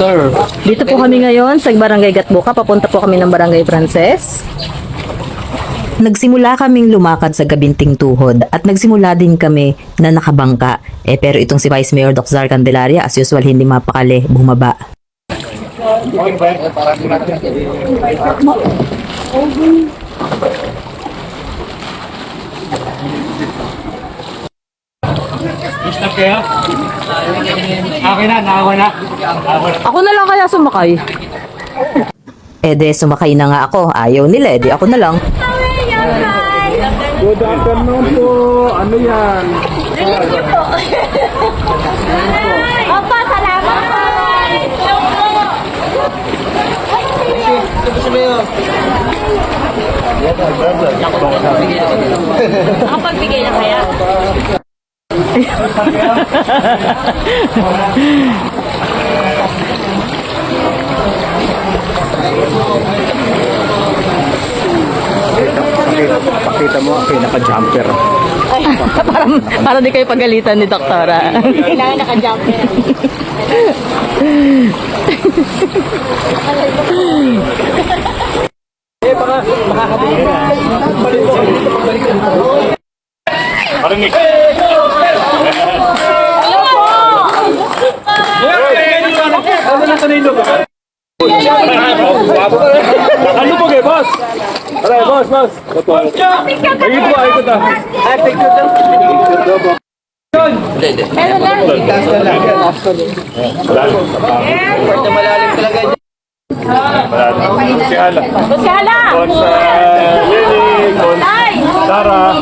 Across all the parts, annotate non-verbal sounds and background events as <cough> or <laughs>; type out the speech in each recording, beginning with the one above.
Sir. Dito po kami ngayon sa Barangay Gatbuka. Papunta po kami ng Barangay Frances. Nagsimula kaming lumakad sa gabinting tuhod at nagsimula din kami na nakabangka. Eh pero itong si Vice Mayor Doc Zar Candelaria as usual hindi mapakali bumaba. Stop kayo? Okay na, nakakuha na. Ako na lang kaya sumakay. Eh de sumakay na nga ako. Ayaw nila eh di ako na lang. Good afternoon po. Ano yan? Opo, salamat po. Nakapagbigay na kaya? Pakita mo, okay, naka-jumper. para, <laughs> para di kayo pagalitan ni Doktora. Kailangan naka-jumper. Parinig. Ano na kanino ba? Ano po kay boss? Aray, boss, boss. Ayun po, ayun ta. Ay, take you down. Malalim. Si Ala. Sala! Boss, uh, Lenny, Boss, Ay! Sarah.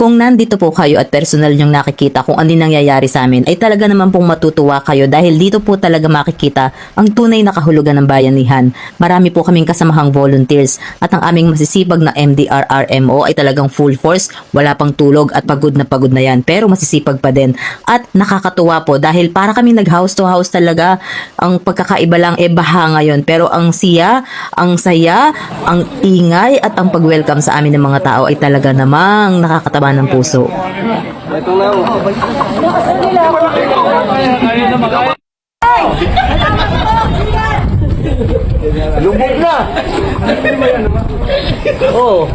Kung nandito po kayo at personal nyong nakikita kung ano nangyayari sa amin, ay talaga naman pong matutuwa kayo dahil dito po talaga makikita ang tunay na kahulugan ng bayanihan. Marami po kaming kasamahang volunteers at ang aming masisipag na MDRRMO ay talagang full force, wala pang tulog at pagod na pagod na yan pero masisipag pa din. At nakakatuwa po dahil para kami nag house to house talaga, ang pagkakaiba lang e baha ngayon pero ang siya, ang saya, ang ingay at ang pag-welcome sa amin ng mga tao ay talaga namang nakakataba ng puso. Lubog na! Oo.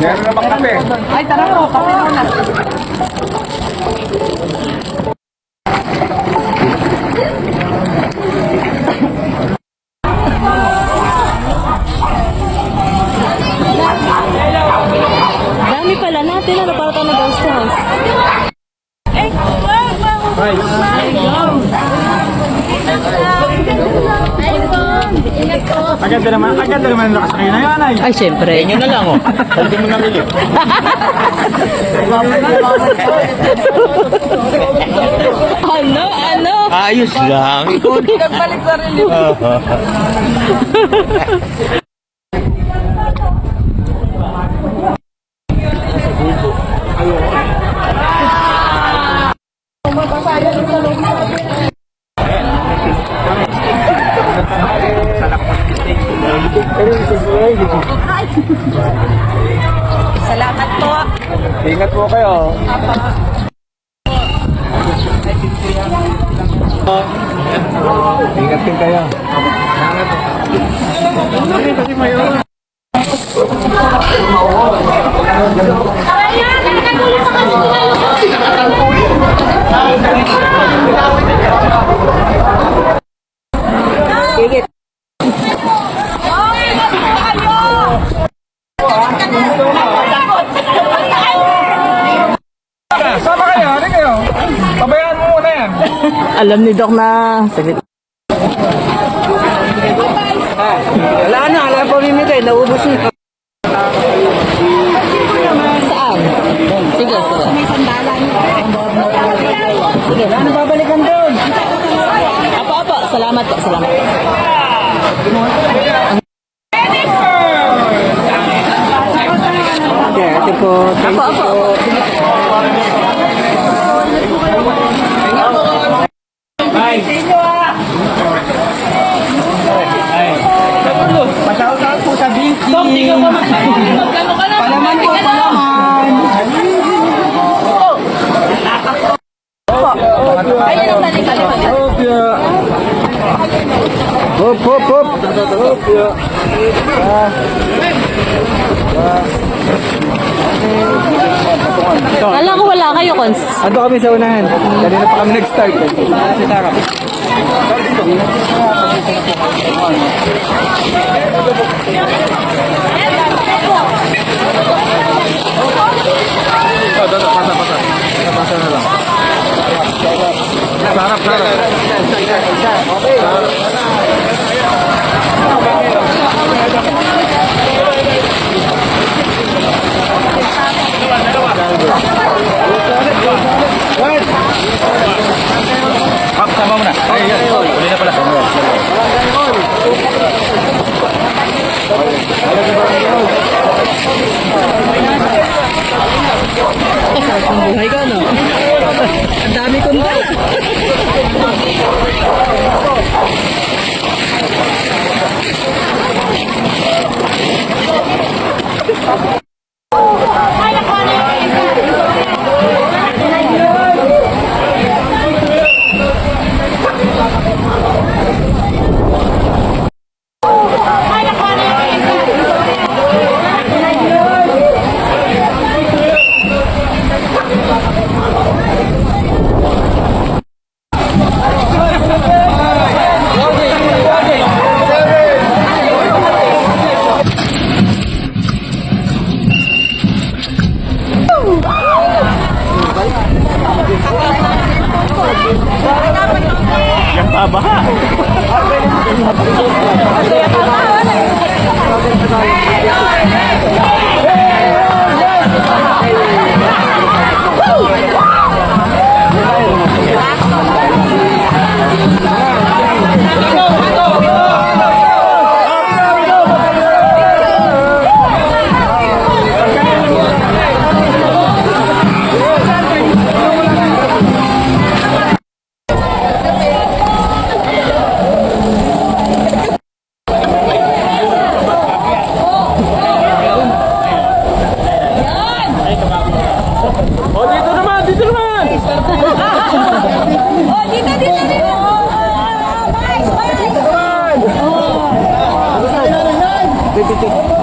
Meron na kape. Dami natin ano para tayo nag-house to house. Agad naman, agad naman nakasakay na yan ay. Ay, syempre. Yun na lang oh. Pwede mo namili. Ano? Ano? Ayos lang. Nagbalik sa rin Salamat po. Ingat po kayo. Ingat din kayo. Saan ba kayo? Ano kayo? Pabayaan mo muna yan. Alam ni Doc na. Saglit. Wala na, wala pa mimigay. Naubos na. Saan? Sige, sige. Sige, ano babalikan doon? Apo, apo. Salamat po. Salamat. Okay, ate po. Thank apo, Palaman po, palaman. Ayun ang balik, balik, balik. Opya. Hop, hop, hop. Ah. Kala ko wala kayo, Cons. Ando kami sa unahan. Kanina pa kami nag-start. Si Sarah. Sarap, sarap. Hap, sama mo na. Ay, yan. O, Wala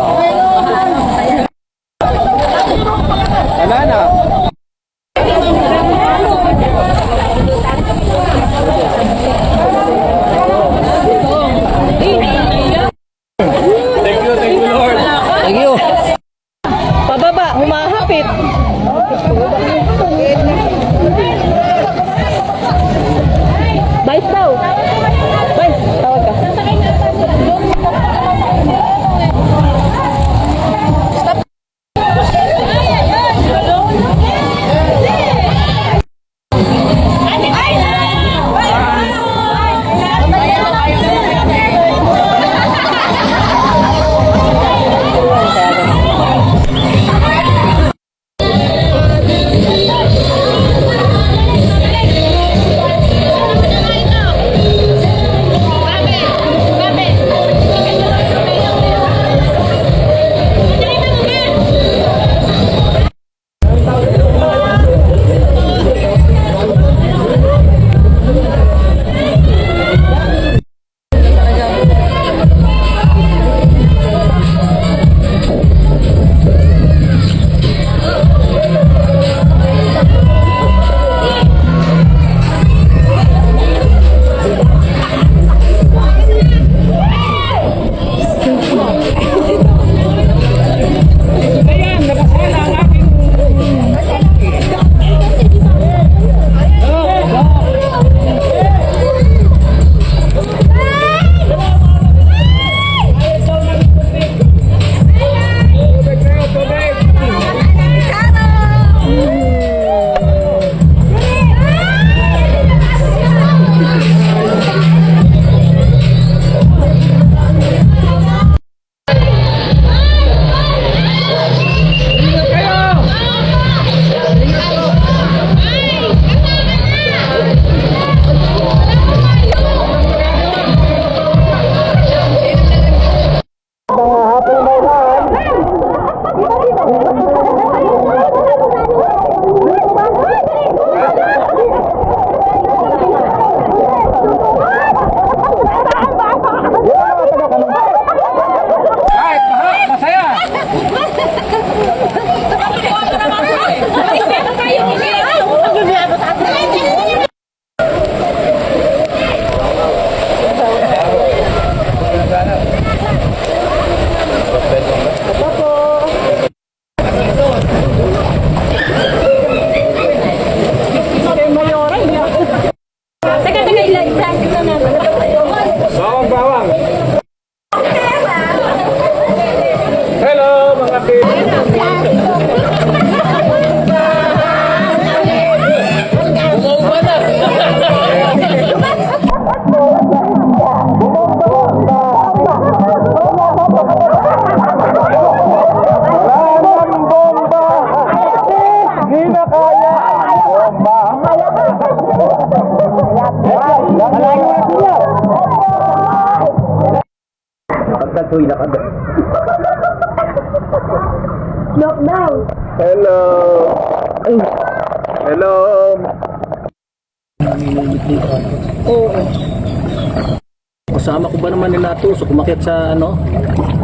Kasama ko ba naman nila to? So kumakit sa ano?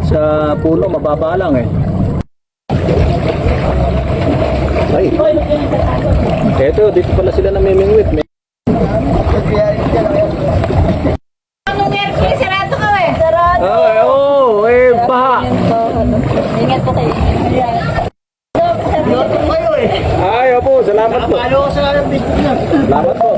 Sa puno, mababa lang eh. Ay. Eto, dito pala sila namimingwit. May ka eh. Sarado. Ay, oh, eh, baha. Ingat po kayo. Ay, opo, salamat po. Salamat po.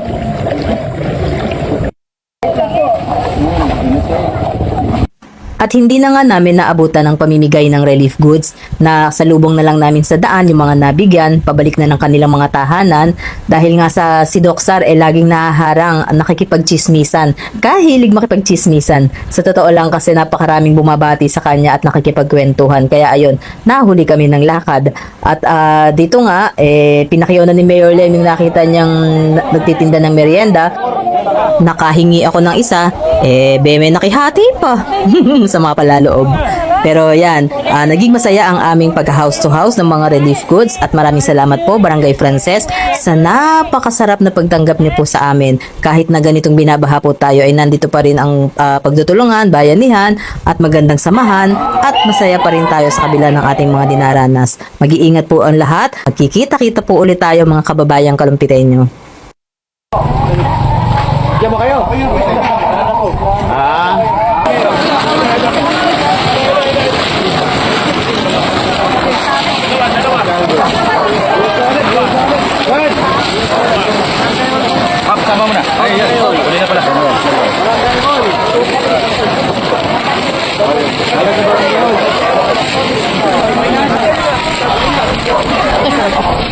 At hindi na nga namin naabutan ng pamimigay ng relief goods na salubong na lang namin sa daan yung mga nabigyan, pabalik na ng kanilang mga tahanan dahil nga sa si Doksar eh laging nahaharang nakikipagchismisan. Kahilig makipagchismisan. Sa totoo lang kasi napakaraming bumabati sa kanya at nakikipagkwentuhan. Kaya ayun, nahuli kami ng lakad. At ah, dito nga, eh, pinakiyaw ni Mayor Lem yung nakita niyang na- nagtitinda ng merienda. Nakahingi ako ng isa, eh, beme nakihati pa <laughs> sa mga palaloob. Pero yan, ah, naging masaya ang aming pag-house to house ng mga relief goods at maraming salamat po Barangay Frances sa napakasarap na pagtanggap niyo po sa amin. Kahit na ganitong binabaha po tayo ay nandito pa rin ang ah, pagtutulungan, bayanihan at magandang samahan at masaya pa rin tayo sa kabila ng ating mga dinaranas. Mag-iingat po ang lahat. Magkikita-kita po ulit tayo mga kababayang kalumpitenyo. Diyan ba kayo? Ah. sama mo. Ay, yan. Na pala. Thank you.